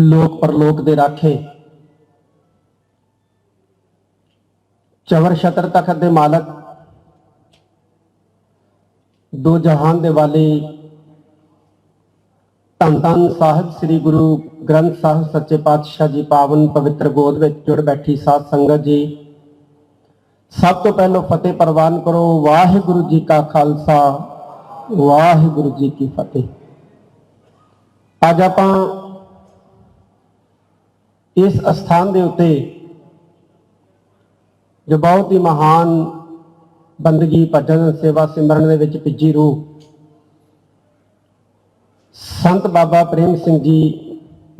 ਲੋਕ ਪਰਲੋਕ ਦੇ ਰਾਖੇ। ਚਵਰ ਛਤਰ ਤਖਤ ਦੇ ਮਾਲਕ, ਦੋ ਜਹਾਨ ਦੇ ਵਾਲੇ ਧੰਨ ਧੰਨ ਸਾਹਿਬ, ਸ੍ਰੀ ਗੁਰੂ ਗ੍ਰੰਥ ਸਾਹਿਬ ਸੱਚੇ ਪਾਤਸ਼ਾਹ ਜੀ ਪਾਵਨ ਪਵਿੱਤਰ ਗੋਦ ਵਿੱਚ ਜੁੜ ਬੈਠੀ ਸਾਧ ਸੰਗਤ ਜੀ। ਸਭ ਤੋਂ ਪਹਿਲਾਂ ਫਤਿਹ ਪ੍ਰਵਾਨ ਕਰੋ, ਵਾਹਿਗੁਰੂ ਜੀ ਕਾ ਖਾਲਸਾ, ਵਾਹਿਗੁਰੂ ਜੀ ਕੀ ਫਤਿਹ। ਅੱਜ ਆਪਾਂ ਇਸ ਅਸਥਾਨ ਦੇ ਉੱਤੇ ਜੋ ਬਹੁਤ ਹੀ ਮਹਾਨ ਬੰਦਗੀ ਭਜਨ ਸੇਵਾ ਸਿਮਰਨ ਦੇ ਵਿੱਚ ਭਿੱਜੀ ਰੂਹ ਸੰਤ ਬਾਬਾ ਪ੍ਰੇਮ ਸਿੰਘ ਜੀ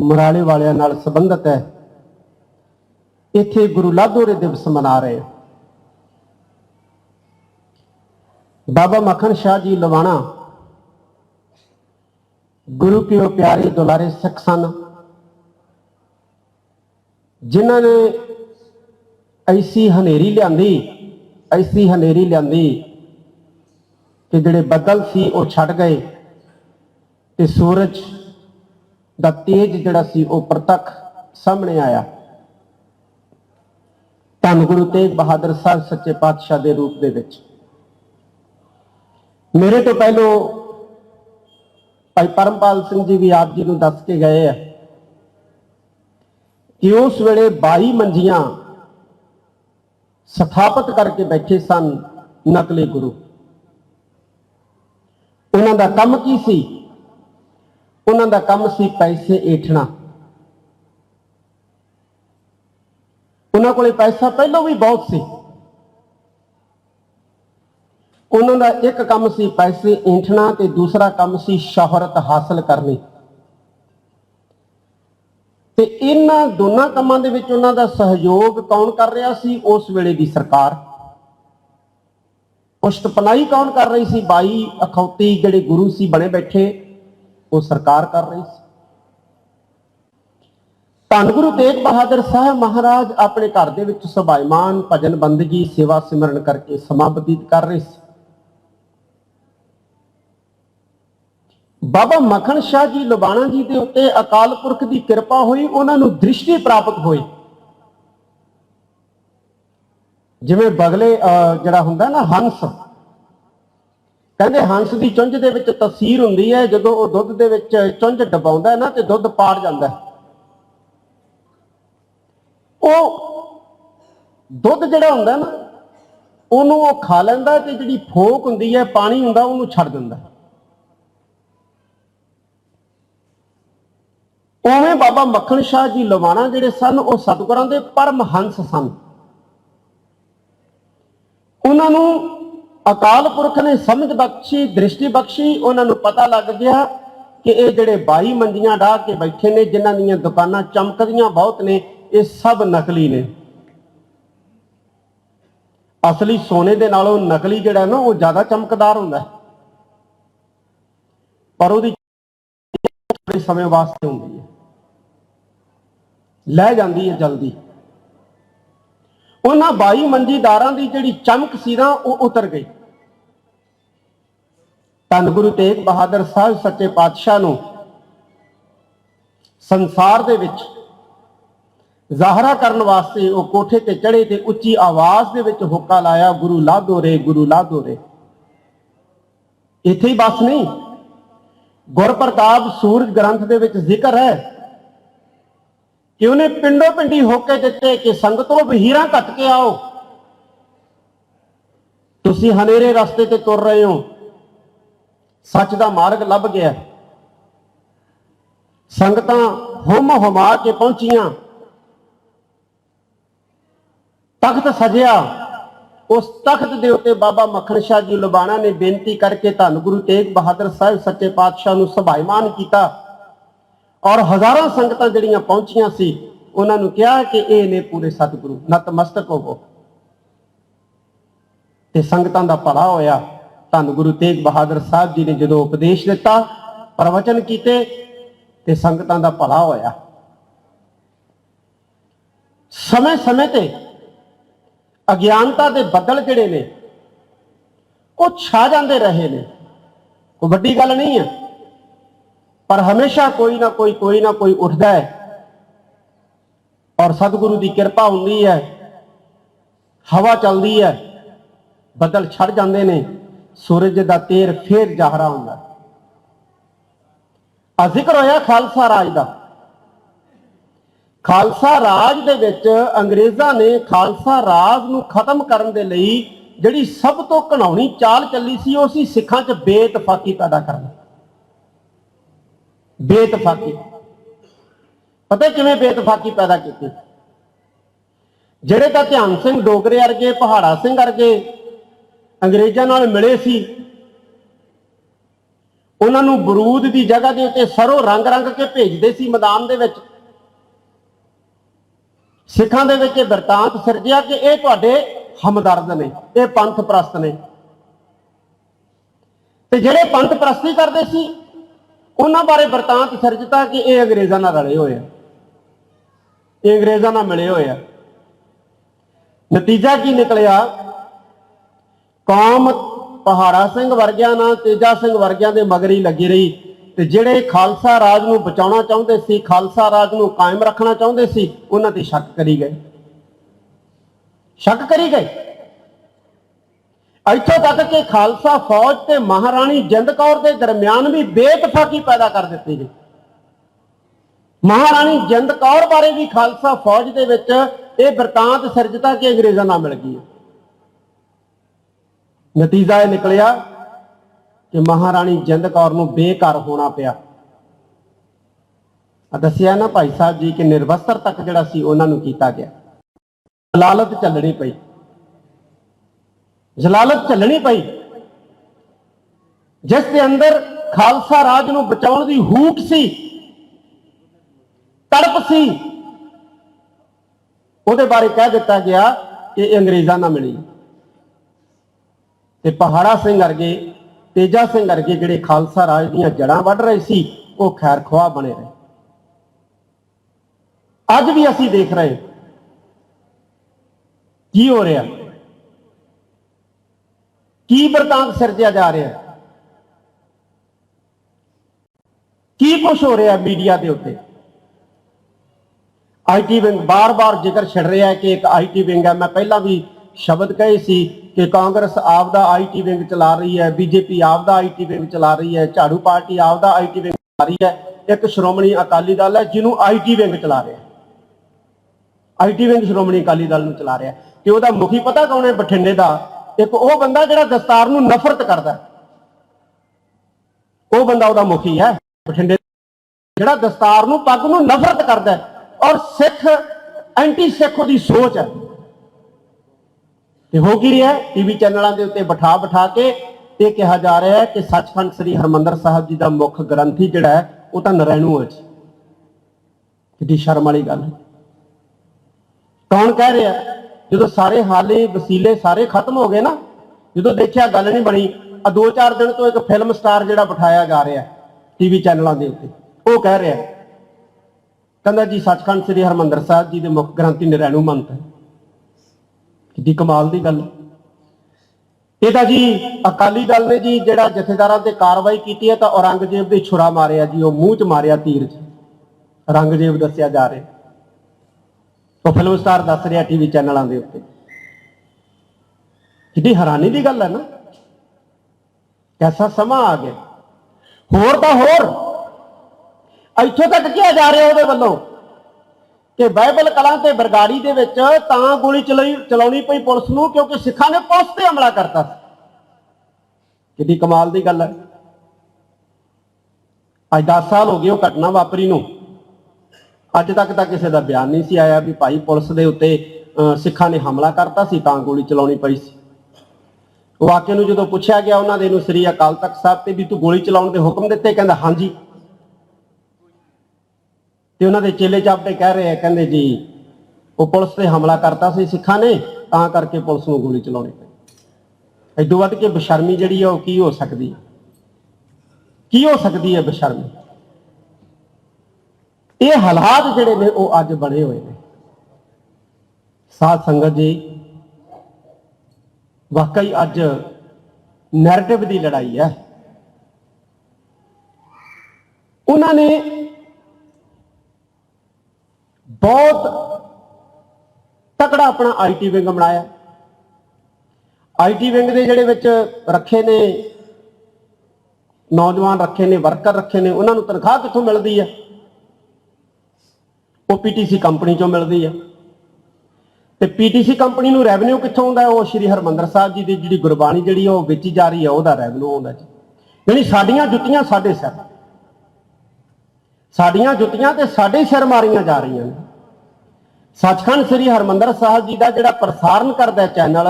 ਮੁਰਾਲੇ ਵਾਲਿਆਂ ਨਾਲ ਸੰਬੰਧਿਤ ਹੈ, ਇੱਥੇ ਗੁਰੂ ਲਾਧੋਰੇ ਦਿਵਸ ਮਨਾ ਰਹੇ ਬਾਬਾ ਮੱਖਣ ਸ਼ਾਹ ਜੀ ਲਵਾਣਾ ਗੁਰੂ ਕੀ ਪਿਆਰੇ ਦੁਲਾਰੇ ਸਿੱਖ ਸਨ? ਜਿਨ੍ਹਾਂ ਨੇ ਐਸੀ ਹਨੇਰੀ ਲਿਆਂਦੀ, ਐਸੀ ਹਨੇਰੀ ਲਿਆਂਦੀ ਕਿ ਜਿਹੜੇ ਬੱਦਲ ਸੀ ਉਹ ਛੱਡ ਗਏ ਤੇ ਸੂਰਜ ਦਾ ਤੇਜ ਜਿਹੜਾ ਸੀ ਉਹ ਪ੍ਰਤੱਖ ਸਾਹਮਣੇ ਆਇਆ। ਧੰਨ ਗੁਰੂ ਤੇਗ ਬਹਾਦਰ ਸਾਹਿਬ ਸੱਚੇ ਪਾਤਸ਼ਾਹ ਦੇ ਰੂਪ ਦੇ ਵਿੱਚ। ਮੇਰੇ ਤੋਂ ਪਹਿਲੋਂ ਭਾਈ ਪਰਮਪਾਲ ਸਿੰਘ ਜੀ ਵੀ ਆਪ ਜੀ ਨੂੰ ਦੱਸ ਕੇ ਗਏ ਆ ਕਿ ਉਸ ਵੇਲੇ 22 ਮੰਜੀਆਂ ਸਥਾਪਿਤ ਕਰਕੇ ਬੈਠੇ ਸਨ ਨਕਲੀ ਗੁਰੂ। ਉਹਨਾਂ ਦਾ ਕੰਮ ਕੀ ਸੀ? ਉਹਨਾਂ ਦਾ ਕੰਮ ਸੀ ਪੈਸੇ ਏਠਣਾ। ਉਹਨਾਂ ਕੋਲੇ ਪੈਸਾ ਪਹਿਲਾਂ ਵੀ ਬਹੁਤ ਸੀ। ਉਹਨਾਂ ਦਾ ਇੱਕ ਕੰਮ ਸੀ ਪੈਸੇ ਏਠਣਾ ਤੇ ਦੂਸਰਾ ਕੰਮ ਸੀ ਸ਼ੋਹਰਤ ਹਾਸਲ ਕਰਨੀ। ਤੇ ਇਹਨਾਂ ਦੋਨਾਂ ਕੰਮਾਂ ਦੇ ਵਿੱਚ ਉਹਨਾਂ ਦਾ ਸਹਿਯੋਗ ਕੌਣ ਕਰ ਰਿਹਾ ਸੀ? ਉਸ ਵੇਲੇ ਦੀ ਸਰਕਾਰ। ਪੁਸ਼ਤਪਨਾਈ ਕੌਣ ਕਰ ਰਹੀ ਸੀ? ਬਾਈ ਅਖੌਤੀ ਜਿਹੜੇ ਗੁਰੂ ਸੀ, ਬਣੇ ਬੈਠੇ, ਉਹ ਸਰਕਾਰ ਕਰ ਰਹੀ ਸੀ। ਧੰਨ ਗੁਰੂ ਤੇਗ ਬਹਾਦਰ ਸਾਹਿਬ ਮਹਾਰਾਜ ਆਪਣੇ ਘਰ ਦੇ ਵਿੱਚ ਸੁਭਾਈਮਾਨ ਭਜਨ ਬੰਦਗੀ, ਸੇਵਾ ਸਿਮਰਨ ਕਰਕੇ ਸਮਾਂ ਬਤੀਤ ਕਰ ਰਹੇ ਸੀ। ਬਾਬਾ ਮੱਖਣ ਸ਼ਾਹ ਜੀ ਲੁਬਾਣਾ ਜੀ ਦੇ ਉੱਤੇ ਅਕਾਲ ਪੁਰਖ ਦੀ ਕਿਰਪਾ ਹੋਈ, ਉਹਨਾਂ ਨੂੰ ਦ੍ਰਿਸ਼ਟੀ ਪ੍ਰਾਪਤ ਹੋਈ। ਜਿਵੇਂ ਬਗਲੇ ਜਿਹੜਾ ਹੁੰਦਾ ਨਾ ਹੰਸ, ਕਹਿੰਦੇ ਹੰਸ ਦੀ ਚੁੰਝ ਦੇ ਵਿੱਚ ਤਸਵੀਰ ਹੁੰਦੀ ਹੈ, ਜਦੋਂ ਉਹ ਦੁੱਧ ਦੇ ਵਿੱਚ ਚੁੰਝ ਡਬਾਉਂਦਾ ਨਾ, ਤੇ ਦੁੱਧ ਪਾੜ ਜਾਂਦਾ ਉਹ ਦੁੱਧ ਜਿਹੜਾ ਹੁੰਦਾ ਨਾ, ਉਹਨੂੰ ਉਹ ਖਾ ਲੈਂਦਾ ਤੇ ਜਿਹੜੀ ਫੋਕ ਹੁੰਦੀ ਹੈ, ਪਾਣੀ ਹੁੰਦਾ, ਉਹਨੂੰ ਛੱਡ ਦਿੰਦਾ ਹੈ। ਉਵੇਂ ਬਾਬਾ ਮੱਖਣ ਸ਼ਾਹ ਜੀ ਲਵਾਣਾ ਜਿਹੜੇ ਸਨ, ਉਹ ਸਤਿਗੁਰਾਂ ਦੇ ਪਰਮਹੰਸ ਸਨ। ਉਹਨਾਂ ਨੂੰ ਅਕਾਲ ਪੁਰਖ ਨੇ ਸਮਝ ਬਖਸ਼ੀ, ਦ੍ਰਿਸ਼ਟੀ ਬਖਸ਼ੀ, ਉਹਨਾਂ ਨੂੰ ਪਤਾ ਲੱਗ ਗਿਆ ਕਿ ਇਹ ਜਿਹੜੇ 22 ਮੰਜੀਆਂ ਢਾ ਕੇ ਬੈਠੇ ਨੇ, ਜਿਨ੍ਹਾਂ ਦੀਆਂ ਦੁਕਾਨਾਂ ਚਮਕਦੀਆਂ ਬਹੁਤ ਨੇ, ਇਹ ਸਭ ਨਕਲੀ ਨੇ। ਅਸਲੀ ਸੋਨੇ ਦੇ ਨਾਲੋਂ ਨਕਲੀ ਜਿਹੜਾ ਨਾ, ਉਹ ਜ਼ਿਆਦਾ ਚਮਕਦਾਰ ਹੁੰਦਾ ਹੈ। ਪਰ ਉਹਦੀ ਥੋੜੇ ਸਮੇਂ ਵਾਸਤੇ ਹੁੰਦੀ ਹੈ। ਲੈ ਜਾਂਦੀ ਹੈ ਜਲਦੀ। ਉਹਨਾਂ 22 ਮੰਜੀਦਾਰਾਂ ਦੀ ਜਿਹੜੀ ਚਮਕ ਸੀ ਨਾ, ਉਹ ਉਤਰ ਗਈ। ਧੰਨ ਗੁਰੂ ਤੇਗ ਬਹਾਦਰ ਸਾਹਿਬ ਸੱਚੇ ਪਾਤਸ਼ਾਹ ਨੂੰ ਸੰਸਾਰ ਦੇ ਵਿੱਚ ਜ਼ਾਹਰਾ ਕਰਨ ਵਾਸਤੇ ਉਹ ਕੋਠੇ ਤੇ ਚੜੇ ਤੇ ਉੱਚੀ ਆਵਾਜ਼ ਦੇ ਵਿੱਚ ਹੁੱਕਾ ਲਾਇਆ, ਗੁਰੂ ਲਾਧੋ ਰੇ, ਗੁਰੂ ਲਾਧੋ ਰੇ। ਇੱਥੇ ਹੀ ਬਸ ਨਹੀਂ, ਗੁਰਪ੍ਰਤਾਪ ਸੂਰਜ ਗ੍ਰੰਥ ਦੇ ਵਿੱਚ ਜ਼ਿਕਰ ਹੈ। ਕਿ ਉਹਨੇ ਪਿੰਡੋਂ ਪਿੰਡੀ ਹੋ ਕੇ ਦਿੱਤੇ ਕਿ ਸੰਗਤੋਂ ਵਹੀਰਾਂ ਕੱਟ ਕੇ ਆਓ। ਤੁਸੀਂ ਹਨੇਰੇ ਰਸਤੇ ਤੇ ਤੁਰ ਰਹੇ ਹੋ। ਸੱਚ ਦਾ ਮਾਰਗ ਲੱਭ ਗਿਆ। ਸੰਗਤਾਂ ਹੁਮ ਹੁਮਾ ਕੇ ਪਹੁੰਚੀਆਂ। ਤਖਤ ਸਜਿਆ। ਉਸ ਤਖਤ ਦੇ ਉੱਤੇ ਬਾਬਾ ਮੱਖਣ ਸ਼ਾਹ ਜੀ ਲੁਬਾਣਾ ਨੇ ਬੇਨਤੀ ਕਰਕੇ ਧੰਨ ਗੁਰੂ ਤੇਗ ਬਹਾਦਰ ਸਾਹਿਬ ਸੱਚੇ ਪਾਤਸ਼ਾਹ ਨੂੰ ਸਭਾਇਮਾਨ ਕੀਤਾ। ਔਰ ਹਜ਼ਾਰਾਂ ਸੰਗਤਾਂ ਜਿਹੜੀਆਂ ਪਹੁੰਚੀਆਂ ਸੀ, ਉਹਨਾਂ ਨੂੰ ਕਿਹਾ ਕਿ ਇਹ ਨੇ ਪੂਰੇ ਸਤਿਗੁਰੂ, ਨਤਮਸਤਕ ਹੋਵੋ। ਤੇ ਸੰਗਤਾਂ ਦਾ ਭਲਾ ਹੋਇਆ। ਧੰਨ ਗੁਰੂ ਤੇਗ ਬਹਾਦਰ ਸਾਹਿਬ ਜੀ ਨੇ ਜਦੋਂ ਉਪਦੇਸ਼ ਦਿੱਤਾ, ਪ੍ਰਵਚਨ ਕੀਤੇ, ਤੇ ਸੰਗਤਾਂ ਦਾ ਭਲਾ ਹੋਇਆ। ਸਮੇਂ ਸਮੇਂ ਤੇ ਅਗਿਆਨਤਾ ਦੇ ਬੱਦਲ ਜਿਹੜੇ ਨੇ, ਉਹ ਛਾ ਜਾਂਦੇ ਰਹੇ ਨੇ। ਕੋਈ ਵੱਡੀ ਗੱਲ ਨਹੀਂ ਹੈ। ਪਰ ਹਮੇਸ਼ਾ ਕੋਈ ਨਾ ਕੋਈ ਕੋਈ ਨਾ ਕੋਈ ਉੱਠਦਾ ਹੈ। ਔਰ ਸਤਿਗੁਰੂ ਦੀ ਕਿਰਪਾ ਹੁੰਦੀ ਹੈ। ਹਵਾ ਚੱਲਦੀ ਹੈ। ਬੱਦਲ ਛੱਡ ਜਾਂਦੇ ਨੇ। ਸੂਰਜ ਦਾ ਤੇਰ ਫੇਰ ਜ਼ਾਹਰਾ ਹੁੰਦਾ। ਆ ਜ਼ਿਕਰ ਹੋਇਆ ਖਾਲਸਾ ਰਾਜ ਦਾ। ਖਾਲਸਾ ਰਾਜ ਦੇ ਵਿੱਚ ਅੰਗਰੇਜ਼ਾਂ ਨੇ ਖਾਲਸਾ ਰਾਜ ਨੂੰ ਖਤਮ ਕਰਨ ਦੇ ਲਈ ਜਿਹੜੀ ਸਭ ਤੋਂ ਘਣਾਉਣੀ ਚਾਲ ਚੱਲੀ ਸੀ, ਉਹ ਸੀ ਸਿੱਖਾਂ 'ਚ ਬੇਤਫਾਕੀ ਪੈਦਾ ਕਰਨਾ। ਬੇਤਫਾਕੀ ਪਤਾ ਕਿਵੇਂ ਬੇਤਫਾਕੀ ਪੈਦਾ ਕੀਤੀ? ਜਿਹੜੇ ਤਾਂ ਧਿਆਨ ਸਿੰਘ ਡੋਗਰੇ ਵਰਗੇ, ਪਹਾੜਾ ਸਿੰਘ ਵਰਗੇ ਅੰਗਰੇਜ਼ਾਂ ਨਾਲ ਮਿਲੇ ਸੀ, ਉਹਨਾਂ ਨੂੰ ਬਰੂਦ ਦੀ ਜਗ੍ਹਾ ਦੇ ਉੱਤੇ ਸਰੋਂ ਰੰਗ ਰੰਗ ਕੇ ਭੇਜਦੇ ਸੀ ਮੈਦਾਨ ਦੇ ਵਿੱਚ। ਸਿੱਖਾਂ ਦੇ ਵਿੱਚ ਇਹ ਵਰਤਾਂਤ ਸਿਰਜਿਆ ਕਿ ਇਹ ਤੁਹਾਡੇ ਹਮਦਰਦ ਨੇ, ਇਹ ਪੰਥ ਪ੍ਰਸਤ ਨੇ। ਤੇ ਜਿਹੜੇ ਪੰਥ ਪ੍ਰਸਤੀ ਕਰਦੇ ਸੀ ਉਹਨਾਂ ਬਾਰੇ ਵਰਤਾਂਤ ਸਿਰਜਤਾ ਕਿ ਇਹ ਅੰਗਰੇਜ਼ਾਂ ਨਾਲ ਰਲੇ ਹੋਏ ਆ। ਇਹ ਅੰਗਰੇਜ਼ਾਂ ਨਾਲ ਮਿਲੇ ਹੋਏ ਆ। ਨਤੀਜਾ ਕੀ ਨਿਕਲਿਆ? ਕੌਮ ਪਹਾੜਾ ਸਿੰਘ ਵਰਗਿਆਂ ਨਾਲ ਤੇਜਾ ਸਿੰਘ ਵਰਗਿਆਂ ਦੇ ਮਗਰ ਹੀ ਲੱਗੀ ਰਹੀ ਤੇ ਜਿਹੜੇ ਖਾਲਸਾ ਰਾਜ ਨੂੰ ਬਚਾਉਣਾ ਚਾਹੁੰਦੇ ਸੀ, ਖਾਲਸਾ ਰਾਜ ਨੂੰ ਕਾਇਮ ਰੱਖਣਾ ਚਾਹੁੰਦੇ ਸੀ, ਉਹਨਾਂ ਤੇ ਸ਼ੱਕ ਕਰੀ ਗਏ। ਸ਼ੱਕ ਕਰੀ ਗਏ? ਇੱਥੋਂ ਤੱਕ ਕਿ ਖਾਲਸਾ ਫੌਜ ਤੇ ਮਹਾਰਾਣੀ ਜਿੰਦ ਕੌਰ ਦੇ ਦਰਮਿਆਨ ਵੀ ਬੇਤਫਾਕੀ ਪੈਦਾ ਕਰ ਦਿੱਤੀ ਗਈ। ਮਹਾਰਾਣੀ ਜਿੰਦ ਕੌਰ ਬਾਰੇ ਵੀ ਖਾਲਸਾ ਫੌਜ ਦੇ ਵਿੱਚ ਇਹ ਵਰਤਾਂਤ ਸਿਰਜਤਾ ਕਿ ਅੰਗਰੇਜ਼ਾਂ ਨਾਲ ਮਿਲ ਗਈ ਨਤੀਜਾ ਇਹ ਨਿਕਲਿਆ ਕਿ ਮਹਾਰਾਣੀ ਜਿੰਦ ਕੌਰ ਨੂੰ ਬੇਘਰ ਹੋਣਾ ਪਿਆ। ਆ ਦੱਸਿਆ ਨਾ ਭਾਈ ਸਾਹਿਬ ਜੀ ਕਿ ਨਿਰਵਸਤਰ ਤੱਕ ਜਿਹੜਾ ਸੀ ਉਹਨਾਂ ਨੂੰ ਕੀਤਾ ਗਿਆ। ਜਲਾਲਤ ਚੱਲਣੀ ਪਈ। ਜਲਾਲਤ ਝੱਲਣੀ ਪਈ। ਜਿਸ ਦੇ ਅੰਦਰ ਖਾਲਸਾ ਰਾਜ ਨੂੰ ਬਚਾਉਣ ਦੀ ਹੂਕ ਸੀ, ਤੜਪ ਸੀ, ਉਹਦੇ ਬਾਰੇ ਕਹਿ ਦਿੱਤਾ ਗਿਆ ਕਿ ਇਹ ਅੰਗਰੇਜ਼ਾਂ ਨਾਲ ਮਿਲੀ। ਤੇ ਪਹਾੜਾ ਸਿੰਘ ਵਰਗੇ, ਤੇਜਾ ਸਿੰਘ ਵਰਗੇ ਜਿਹੜੇ ਖਾਲਸਾ ਰਾਜ ਦੀਆਂ ਜੜਾਂ ਵੱਢ ਰਹੇ ਸੀ, ਉਹ ਖੈਰ ਖਵਾ ਬਣੇ ਰਹੇ। ਅੱਜ ਵੀ ਅਸੀਂ ਦੇਖ ਰਹੇ ਕੀ ਹੋ ਰਿਹਾ। ਕੀ ਵਰਤਾਂਤ ਸਿਰਜਿਆ ਜਾ ਰਿਹਾ? ਕੀ ਕੁਝ ਹੋ ਰਿਹਾ ਮੀਡੀਆ ਦੇ ਉੱਤੇ? ਆਈਟੀ ਵਿੰਗ ਬਾਰ-ਬਾਰ ਜ਼ਿਕਰ ਛੜ ਰਿਹਾ ਹੈ ਕਿ ਇੱਕ ਆਈਟੀ ਵਿੰਗ ਹੈ। ਮੈਂ ਪਹਿਲਾਂ ਵੀ ਸ਼ਬਦ ਕਹੇ ਸੀ ਕਿ ਕਾਂਗਰਸ ਆਪ ਦਾ ਆਈਟੀ ਵਿੰਗ ਚਲਾ ਰਹੀ ਹੈ, ਬੀਜੇਪੀ ਆਪ ਦਾ ਆਈਟੀ ਵਿੰਗ ਚਲਾ ਰਹੀ ਹੈ, ਝਾੜੂ ਪਾਰਟੀ ਆਪ ਦਾ ਆਈਟੀ ਵਿੰਗ ਚਲਾ ਰਹੀ ਹੈ। ਇੱਕ ਸ਼੍ਰੋਮਣੀ ਅਕਾਲੀ ਦਲ ਹੈ ਜਿਹਨੂੰ ਆਈਟੀ ਵਿੰਗ ਚਲਾ ਰਿਹਾ ਆਈਟੀ ਵਿੰਗ ਸ਼੍ਰੋਮਣੀ ਅਕਾਲੀ ਦਲ ਨੂੰ ਚਲਾ ਰਿਹਾ ਤੇ ਉਹਦਾ ਮੁਖੀ ਪਤਾ ਕੌਣ ਹੈ? ਬਠਿੰਡੇ ਦਾ ਇੱਕ ਉਹ ਬੰਦਾ ਜਿਹੜਾ ਦਸਤਾਰ ਨੂੰ ਨਫ਼ਰਤ ਕਰਦਾ ਉਹ ਬੰਦਾ ਉਹਦਾ ਮੁਖੀ ਹੈ, ਬਠਿੰਡੇ ਜਿਹੜਾ ਦਸਤਾਰ ਨੂੰ, ਪੱਗ ਨੂੰ ਨਫ਼ਰਤ ਕਰਦਾ ਔਰ ਸਿੱਖ ਐਂਟੀ ਸਿੱਖ ਉਹਦੀ ਸੋਚ ਹੈ। ਤੇ ਹੋ ਕੀ ਰਿਹਾ ਟੀਵੀ ਚੈਨਲਾਂ ਦੇ ਉੱਤੇ ਬਿਠਾ ਬਿਠਾ ਕੇ ਇਹ ਕਿਹਾ ਜਾ ਰਿਹਾ ਹੈ ਕਿ ਸੱਚਖੰਡ ਸ੍ਰੀ ਹਰਮੰਦਰ ਸਾਹਿਬ ਜੀ ਦਾ ਮੁੱਖ ਗ੍ਰੰਥੀ ਜਿਹੜਾ ਹੈ, ਉਹ ਤਾਂ ਨਰੈਣੂ ਹੈ ਜੀ। ਕਿੱਡੀ ਸ਼ਰਮ ਵਾਲੀ ਗੱਲ ਹੈ। ਕੌਣ ਕਹਿ ਰਿਹਾ ਜਦੋਂ ਸਾਰੇ ਹਾਲੇ ਵਸੀਲੇ ਸਾਰੇ ਖਤਮ ਹੋ ਗਏ ਨਾ, ਜਦੋਂ ਦੇਖਿਆ ਗੱਲ ਨਹੀਂ ਬਣੀ ਆ ਦੋ ਚਾਰ ਦਿਨ ਤੋਂ ਇੱਕ ਫਿਲਮ ਸਟਾਰ ਜਿਹੜਾ ਬਿਠਾਇਆ ਜਾ ਰਿਹਾ ਟੀਵੀ ਚੈਨਲਾਂ ਦੇ ਉੱਤੇ, ਉਹ ਕਹਿ ਰਿਹਾ ਕਹਿੰਦਾ ਜੀ ਸੱਚਖੰਡ ਸ੍ਰੀ ਹਰਮੰਦਰ ਸਾਹਿਬ ਜੀ ਦੇ ਮੁੱਖ ਗ੍ਰੰਥੀ ਨਰੈਣੂ ਮੰਤ ਹੈ। ਕਿੱਡੀ ਕਮਾਲ ਦੀ ਗੱਲ ਇਹ ਤਾਂ ਜੀ ਅਕਾਲੀ ਦਲ ਨੇ ਜੀ ਜਿਹੜਾ ਜਥੇਦਾਰਾਂ ਤੇ ਕਾਰਵਾਈ ਕੀਤੀ ਹੈ ਤਾਂ ਔਰੰਗਜ਼ੇਬ ਦੇ ਛੁਰਾ ਮਾਰਿਆ ਜੀ, ਉਹ ਮੂੰਹ 'ਚ ਮਾਰਿਆ ਤੀਰ 'ਚ। ਔਰੰਗਜ਼ੇਬ ਦੱਸਿਆ ਜਾ ਰਿਹਾ ਉਹ ਫਿਲਮ ਸਟਾਰ ਦੱਸ ਰਿਹਾ ਟੀਵੀ ਚੈਨਲਾਂ ਦੇ ਉੱਤੇ। ਕਿੱਡੀ ਹੈਰਾਨੀ ਦੀ ਗੱਲ ਹੈ ਨਾ। ਐਸਾ ਸਮਾਂ ਆ ਗਿਆ। ਹੋਰ ਤਾਂ ਹੋਰ। ਇੱਥੋਂ ਤੱਕ ਕਿਹਾ ਜਾ ਰਿਹਾ ਉਹਦੇ ਵੱਲੋਂ? ਕਿ ਬਾਈਬਲ ਕਲਾਂ ਤੇ ਬਰਗਾੜੀ ਦੇ ਵਿੱਚ ਤਾਂ ਗੋਲੀ ਚਲਾਈ ਚਲਾਉਣੀ ਪਈ ਪੁਲਿਸ ਨੂੰ ਕਿਉਂਕਿ ਸਿੱਖਾਂ ਨੇ ਪੁਲਿਸ ਤੇ ਹਮਲਾ ਕਰਤਾ ਸੀ। ਕਿੱਡੀ ਕਮਾਲ ਦੀ ਗੱਲ ਹੈ। ਅੱਜ 10 ਸਾਲ ਹੋ ਗਏ ਉਹ ਘਟਨਾ ਵਾਪਰੀ ਨੂੰ। ਅੱਜ ਤੱਕ ਤਾਂ ਕਿਸੇ ਦਾ ਬਿਆਨ ਨਹੀਂ ਸੀ ਆਇਆ ਵੀ ਭਾਈ ਪੁਲਿਸ ਦੇ ਉੱਤੇ ਸਿੱਖਾਂ ਨੇ ਹਮਲਾ ਕਰਤਾ ਸੀ ਤਾਂ ਗੋਲੀ ਚਲਾਉਣੀ ਪਈ ਸੀ। ਵਾਕਿਆ ਨੂੰ ਜਦੋਂ ਪੁੱਛਿਆ ਗਿਆ ਉਹਨਾਂ ਦੇ ਨੂੰ ਸ੍ਰੀ ਅਕਾਲ ਤਖਤ ਸਾਹਿਬ ਤੇ ਵੀ ਤੂੰ ਗੋਲੀ ਚਲਾਉਣ ਦੇ ਹੁਕਮ ਦਿੱਤੇ, ਕਹਿੰਦਾ ਹਾਂਜੀ। ਤੇ ਉਹਨਾਂ ਦੇ ਚੇਲੇ ਚਾਪਟੇ ਕਹਿ ਰਹੇ ਆ, ਕਹਿੰਦੇ ਜੀ, ਉਹ ਪੁਲਿਸ ਤੇ ਹਮਲਾ ਕਰਤਾ ਸੀ ਸਿੱਖਾਂ ਨੇ, ਤਾਂ ਕਰਕੇ ਪੁਲਿਸ ਨੂੰ ਗੋਲੀ ਚਲਾਉਣੀ ਪਈ। ਐਡੋ ਵੱਧ ਕੇ ਬਸ਼ਰਮੀ ਜਿਹੜੀ ਆ ਉਹ ਕੀ ਹੋ ਸਕਦੀ ਹੈ ਕੀ ਹੋ ਸਕਦੀ ਹੈ ਬਸ਼ਰਮੀ? ਇਹ ਹਾਲਾਤ ਜਿਹੜੇ ਨੇ ਉਹ ਅੱਜ ਬਣੇ ਹੋਏ ਨੇ। ਸਾਧ ਸੰਗਤ ਜੀ, ਵਾਕਈ ਅੱਜ ਨੈਰੇਟਿਵ ਦੀ ਲੜਾਈ ਹੈ। ਉਹਨਾਂ ਨੇ ਬਹੁਤ ਤਕੜਾ ਆਪਣਾ ਆਈਟੀ ਵਿੰਗ ਬਣਾਇਆ। ਆਈਟੀ ਵਿੰਗ ਦੇ ਜਿਹੜੇ ਵਿੱਚ ਰੱਖੇ ਨੇ, ਨੌਜਵਾਨ ਰੱਖੇ ਨੇ ਵਰਕਰ ਰੱਖੇ ਨੇ, ਉਹਨਾਂ ਨੂੰ ਤਨਖਾਹ ਕਿੱਥੋਂ ਮਿਲਦੀ ਹੈ? ਉਹ ਪੀਟੀਸੀ ਕੰਪਨੀ ਚੋਂ ਮਿਲਦੀ ਆ। ਤੇ ਪੀਟੀਸੀ ਕੰਪਨੀ ਨੂੰ ਰੈਵਨਿਊ ਕਿੱਥੋਂ ਆਉਂਦਾ? ਉਹ ਸ਼੍ਰੀ ਹਰਮੰਦਰ ਸਾਹਿਬ ਜੀ ਦੀ, ਜਿਹੜੀ ਗੁਰਬਾਣੀ ਜਿਹੜੀ ਆ, ਉਹ ਵੇਚੀ ਜਾ ਰਹੀ ਹੈ ਉਹਦਾ ਰੈਵਨਿਊ ਆਉਂਦਾ ਜੀ। ਯਾਨੀ ਸਾਡੀਆਂ ਜੁੱਤੀਆਂ ਸਾਡੇ ਸਿਰ। ਸਾਡੀਆਂ ਜੁੱਤੀਆਂ ਤੇ ਸਾਡੇ ਸਿਰ ਮਾਰੀਆਂ ਜਾ ਰਹੀਆਂ ਨੇ। ਸੱਚਖੰਡ ਸ੍ਰੀ ਹਰਮੰਦਰ ਸਾਹਿਬ ਜੀ ਦਾ ਜਿਹੜਾ ਪ੍ਰਸਾਰਣ ਕਰਦਾ ਚੈਨਲ,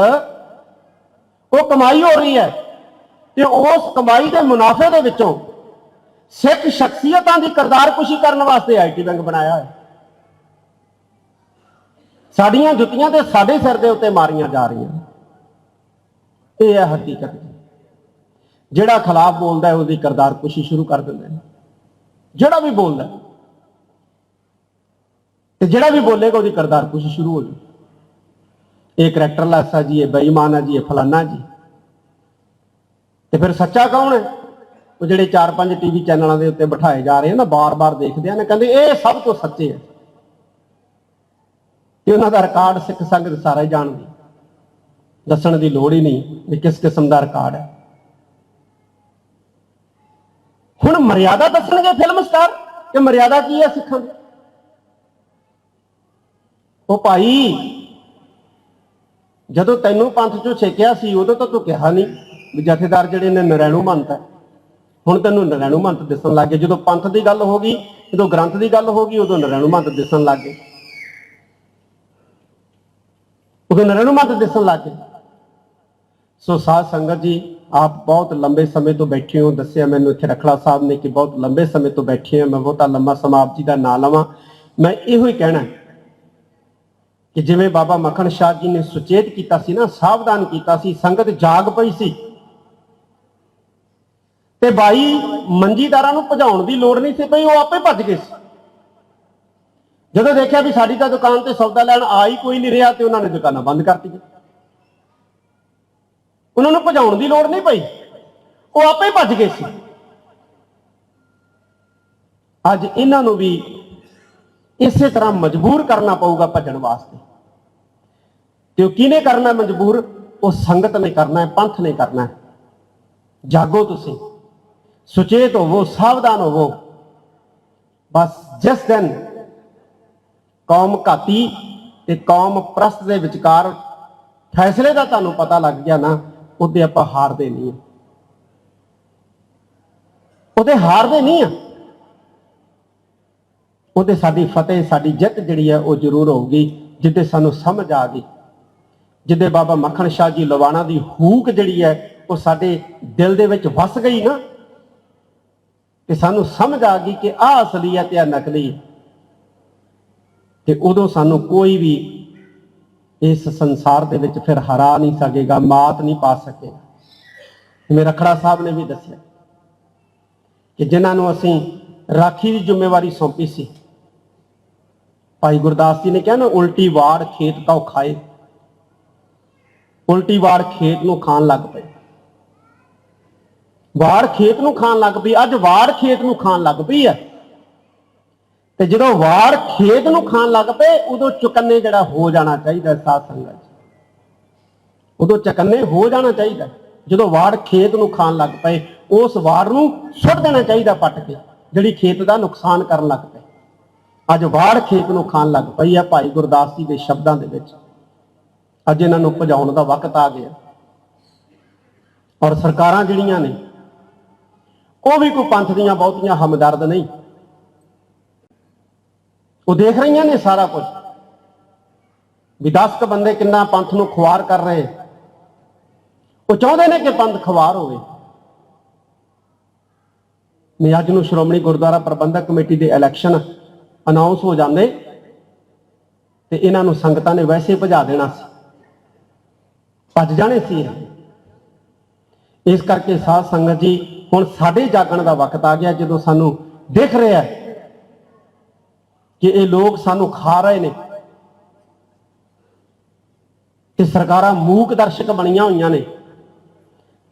ਉਹ ਕਮਾਈ ਹੋ ਰਹੀ ਹੈ। ਤੇ ਉਸ ਕਮਾਈ ਦੇ ਮੁਨਾਫੇ ਦੇ ਵਿੱਚੋਂ ਸਿੱਖ ਸ਼ਖਸੀਅਤਾਂ ਦੀ ਕਰਤਾਰਕੁਸ਼ੀ ਕਰਨ ਵਾਸਤੇ ਆਈਟੀ ਬੈਂਕ ਬਣਾਇਆ ਹੈ ਸਾਡੀਆਂ ਜੁੱਤੀਆਂ ਤੇ ਸਾਡੇ ਸਿਰ ਦੇ ਉੱਤੇ ਮਾਰੀਆਂ ਜਾ ਰਹੀਆਂ ਇਹ ਹੈ ਹਕੀਕਤ ਜਿਹੜਾ ਖਿਲਾਫ ਬੋਲਦਾ ਹੈ, ਉਹਦੀ ਕਰਤਾਰਕੁਸ਼ੀ ਸ਼ੁਰੂ ਕਰ ਦਿੰਦੇ ਨੇ। ਜਿਹੜਾ ਵੀ ਬੋਲਦਾ ਹੈ। ਤੇ ਜਿਹੜਾ ਵੀ ਬੋਲੇਗਾ, ਉਹਦੀ ਕਰਦਾਰ ਕਰਤਾਰਕੁਸ਼ੀ ਸ਼ੁਰੂ ਹੋ ਜੂ। ਇਹ ਕਰੈਕਟਰਲੈਸ ਆ ਜੀ, ਇਹ ਬੇਈਮਾਨ ਆ ਜੀ, ਇਹ ਫਲਾਨਾ ਜੀ। ਤੇ ਫਿਰ ਸੱਚਾ ਕੌਣ ਹੈ? ਉਹ ਜਿਹੜੇ 4-5 ਟੀਵੀ ਚੈਨਲਾਂ ਦੇ ਉੱਤੇ ਬਿਠਾਏ ਜਾ ਰਹੇ ਆ ਨਾ, ਬਾਰ-ਬਾਰ ਦੇਖਦੇ ਆ ਨਾ, ਕਹਿੰਦੇ ਇਹ ਸਭ ਤੋਂ ਸੱਚੇ ਹੈ ਤੇ ਉਹਨਾਂ ਦਾ ਰਿਕਾਰਡ ਸਿੱਖ ਸੰਗਤ ਸਾਰੇ ਹੀ ਜਾਣਦੀ ਦੱਸਣ ਦੀ ਲੋੜ ਹੀ ਨਹੀਂ ਵੀ ਕਿਸ ਕਿਸਮ ਦਾ ਰਿਕਾਰਡ ਹੈ। ਹੁਣ ਮਰਿਆਦਾ ਦੱਸਣਗੇ ਫਿਲਮ ਸਟਾਰ ਕਿ ਮਰਿਆਦਾ ਕੀ ਹੈ ਸਿੱਖਾਂ ਦੀ? ਉਹ ਭਾਈ, ਜਦੋਂ ਤੈਨੂੰ ਪੰਥ ਚੋਂ ਛੇਕਿਆ ਸੀ, ਉਦੋਂ ਤਾਂ ਤੂੰ ਕਿਹਾ ਨਹੀਂ ਵੀ ਜਥੇਦਾਰ ਜਿਹੜੇ ਨੇ ਨਰੈਣੂ ਮੰਤ ਹੈ। ਹੁਣ ਤੈਨੂੰ ਨਰੈਣੂ ਮੰਤ ਦਿਸਣ ਲੱਗ ਗਏ। ਜਦੋਂ ਪੰਥ ਦੀ ਗੱਲ ਹੋ ਗਈ, ਜਦੋਂ ਗ੍ਰੰਥ ਦੀ ਗੱਲ ਹੋ ਗਈ, ਉਦੋਂ ਨਰੈਣੂ ਮੰਤ ਦਿਸਣ ਲੱਗ ਗਏ ਉਦੋਂ ਨਰੈਣੂ ਮੰਤ ਦਿਸਣ ਲੱਗ ਗਏ। ਸੋ ਸਾਧ ਸੰਗਤ ਜੀ, ਆਪ ਬਹੁਤ ਲੰਬੇ ਸਮੇਂ ਤੋਂ ਬੈਠੇ ਹੋ। ਦੱਸਿਆ ਮੈਨੂੰ ਇੱਥੇ ਰਖੜਾ ਸਾਹਿਬ ਨੇ ਕਿ ਬਹੁਤ ਲੰਬੇ ਸਮੇਂ ਤੋਂ ਬੈਠੇ ਆ। ਮੈਂ ਬਹੁਤਾ ਲੰਮਾ ਸਮਾਂ ਆਪ ਜੀ ਦਾ ਨਾਂ ਲਵਾਂ। ਮੈਂ ਇਹੋ ਹੀ ਕਹਿਣਾ ਕਿ ਜਿਵੇਂ ਬਾਬਾ ਮੱਖਣ ਸ਼ਾਹ ਜੀ ਨੇ ਸੁਚੇਤ ਕੀਤਾ ਸੀ ਨਾ, ਸਾਵਧਾਨ ਕੀਤਾ ਸੀ, ਸੰਗਤ ਜਾਗ ਪਈ ਸੀ। ਤੇ ਬਾਈ ਮੰਜੀਦਾਰਾਂ ਨੂੰ ਭਜਾਉਣ ਦੀ ਲੋੜ ਨਹੀਂ ਸੀ ਪਈ ਉਹ ਆਪੇ ਭੱਜ ਗਏ ਸੀ। ਜਦੋਂ ਦੇਖਿਆ ਵੀ ਸਾਡੀ ਤਾਂ ਦੁਕਾਨ ਤੇ ਸੌਦਾ ਲੈਣ ਆ ਹੀ ਕੋਈ ਨਹੀਂ ਰਿਹਾ ਤੇ ਉਹਨਾਂ ਨੇ ਦੁਕਾਨਾਂ ਬੰਦ ਕਰਤੀਆਂ। ਉਹਨਾਂ ਨੂੰ ਭਜਾਉਣ ਦੀ ਲੋੜ ਨਹੀਂ ਪਈ। ਉਹ ਆਪੇ ਹੀ ਭੱਜ ਗਏ ਸੀ। ਅੱਜ ਇਹਨਾਂ ਨੂੰ ਵੀ ਇਸੇ ਤਰ੍ਹਾਂ ਮਜਬੂਰ ਕਰਨਾ ਪਊਗਾ ਭੱਜਣ ਵਾਸਤੇ। ਤੇ ਉਹ ਕਿਹਨੇ ਕਰਨਾ ਮਜਬੂਰ? ਉਹ ਸੰਗਤ ਨੇ ਕਰਨਾ ਹੈ, ਪੰਥ ਨੇ ਕਰਨਾ ਹੈ। ਜਾਗੋ ਤੁਸੀਂ, ਸੁਚੇਤ ਹੋਵੋ, ਸਾਵਧਾਨ ਹੋਵੋ। ਬਸ ਜਿਸ ਦਿਨ ਕੌਮ ਘਾਤੀ ਤੇ ਕੌਮ ਪ੍ਰਸਤ ਦੇ ਵਿਚਕਾਰ ਫੈਸਲੇ ਦਾ ਤੁਹਾਨੂੰ ਪਤਾ ਲੱਗ ਗਿਆ ਨਾ, ਉਹਦੇ ਆਪਾਂ ਹਾਰਦੇ ਨਹੀਂ ਆ ਉਹਦੇ ਹਾਰਦੇ ਨਹੀਂ ਆ ਉਹਦੇ ਸਾਡੀ ਫਤਿਹ, ਸਾਡੀ ਜਿੱਤ ਜਿਹੜੀ ਹੈ, ਉਹ ਜ਼ਰੂਰ ਹੋਊਗੀ, ਜਿੱਦੇ ਸਾਨੂੰ ਸਮਝ ਆ ਗਈ। ਜਿੱਦੇ ਬਾਬਾ ਮੱਖਣ ਸ਼ਾਹ ਜੀ ਲਵਾਣਾ ਦੀ ਹੂਕ ਜਿਹੜੀ ਹੈ, ਉਹ ਸਾਡੇ ਦਿਲ ਦੇ ਵਿੱਚ ਵਸ ਗਈ ਨਾ, ਤੇ ਸਾਨੂੰ ਸਮਝ ਆ ਗਈ ਕਿ ਆਹ ਅਸਲੀ ਹੈ ਤੇ ਆ ਨਕਲੀ ਤੇ ਉਦੋਂ ਸਾਨੂੰ ਕੋਈ ਵੀ ਇਸ ਸੰਸਾਰ ਦੇ ਵਿੱਚ ਫਿਰ ਹਰਾ ਨਹੀਂ ਸਕੇਗਾ, ਮਾਤ ਨਹੀਂ ਪਾ ਸਕੇਗਾ। ਜਿਵੇਂ ਰਖੜਾ ਸਾਹਿਬ ਨੇ ਵੀ ਦੱਸਿਆ ਕਿ ਜਿਨ੍ਹਾਂ ਨੂੰ ਅਸੀਂ ਰਾਖੀ ਦੀ ਜ਼ਿੰਮੇਵਾਰੀ ਸੌਂਪੀ ਸੀ, ਭਾਈ ਗੁਰਦਾਸ ਜੀ ਨੇ ਕਿਹਾ ਨਾ, ਉਲਟੀ ਵਾੜ ਖੇਤ ਕਾ ਖਾਏ। ਉਲਟੀ ਵਾੜ ਖੇਤ ਨੂੰ ਖਾਣ ਲੱਗ ਪਏ। ਵਾੜ ਖੇਤ ਨੂੰ ਖਾਣ ਲੱਗ ਪਈ, ਅੱਜ ਵਾੜ ਖੇਤ ਨੂੰ ਖਾਣ ਲੱਗ ਪਈ ਹੈ ਤੇ ਜਦੋਂ ਵਾੜ ਖੇਤ ਨੂੰ ਖਾਣ ਲੱਗ ਪਏ, ਉਦੋਂ ਚੁਕੰਨੇ ਜਿਹੜਾ ਹੋ ਜਾਣਾ ਚਾਹੀਦਾ ਸਾਧ ਸੰਗਤ ਉਦੋਂ ਚੁਕੰਨੇ ਹੋ ਜਾਣਾ ਚਾਹੀਦਾ। ਜਦੋਂ ਵਾੜ ਖੇਤ ਨੂੰ ਖਾਣ ਲੱਗ ਪਏ, ਉਸ ਵਾੜ ਨੂੰ ਸੁੱਟ ਦੇਣਾ ਚਾਹੀਦਾ ਪੱਟ ਕੇ, ਜਿਹੜੀ ਖੇਤ ਦਾ ਨੁਕਸਾਨ ਕਰਨ ਲੱਗ ਪਏ। ਅੱਜ ਵਾੜ ਖੇਤ ਨੂੰ ਖਾਣ ਲੱਗ ਪਈ ਆ ਭਾਈ ਗੁਰਦਾਸ ਜੀ ਦੇ ਸ਼ਬਦਾਂ ਦੇ ਵਿੱਚ। ਅੱਜ ਇਹਨਾਂ ਨੂੰ ਭਜਾਉਣ ਦਾ ਵਕਤ ਆ ਗਿਆ। ਔਰ ਸਰਕਾਰਾਂ ਜਿਹੜੀਆਂ ਨੇ, ਉਹ ਵੀ ਕੋਈ ਪੰਥ ਦੀਆਂ ਬਹੁਤੀਆਂ ਹਮਦਰਦ ਨਹੀਂ। ਉਹ ਦੇਖ ਰਹੀਆਂ ਨੇ ਸਾਰਾ ਕੁਝ। ਵੀ 10 ਕ ਬੰਦੇ ਕਿੰਨਾ ਪੰਥ ਨੂੰ ਖੁਆਰ ਕਰ ਰਹੇ। ਉਹ ਚਾਹੁੰਦੇ ਨੇ ਕਿ ਪੰਥ ਖੁਆਰ ਹੋਵੇ। ਨੇ ਅੱਜ ਨੂੰ ਸ਼੍ਰੋਮਣੀ ਗੁਰਦੁਆਰਾ ਪ੍ਰਬੰਧਕ ਕਮੇਟੀ ਦੇ ਇਲੈਕਸ਼ਨ ਅਨਾਉਂਸ ਹੋ ਜਾਂਦੇ। ਤੇ ਇਹਨਾਂ ਨੂੰ ਸੰਗਤਾਂ ਨੇ ਵੈਸੇ ਭਜਾ ਦੇਣਾ ਸੀ। ਭੱਜ ਜਾਣੇ ਸੀ ਇਸ ਕਰਕੇ ਸਾਧ ਸੰਗਤ ਜੀ, ਹੁਣ ਸਾਡੇ ਜਾਗਣ ਦਾ ਵਕਤ ਆ ਗਿਆ ਜਦੋਂ ਸਾਨੂੰ ਦਿਖ ਰਿਹਾ ਹੈ ਕਿ ਇਹ ਲੋਕ ਸਾਨੂੰ ਖਾ ਰਹੇ ਨੇ। ਤੇ ਸਰਕਾਰਾਂ ਮੂਕ ਦਰਸ਼ਕ ਬਣੀਆਂ ਹੋਈਆਂ ਨੇ।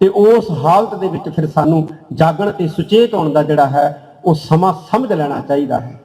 ਤੇ ਉਸ ਹਾਲਤ ਦੇ ਵਿੱਚ ਫਿਰ ਸਾਨੂੰ ਜਾਗਣ ਤੇ ਸੁਚੇਤ ਹੋਣ ਦਾ ਜਿਹੜਾ ਹੈ, ਉਹ ਸਮਾਂ ਸਮਝ ਲੈਣਾ ਚਾਹੀਦਾ ਹੈ।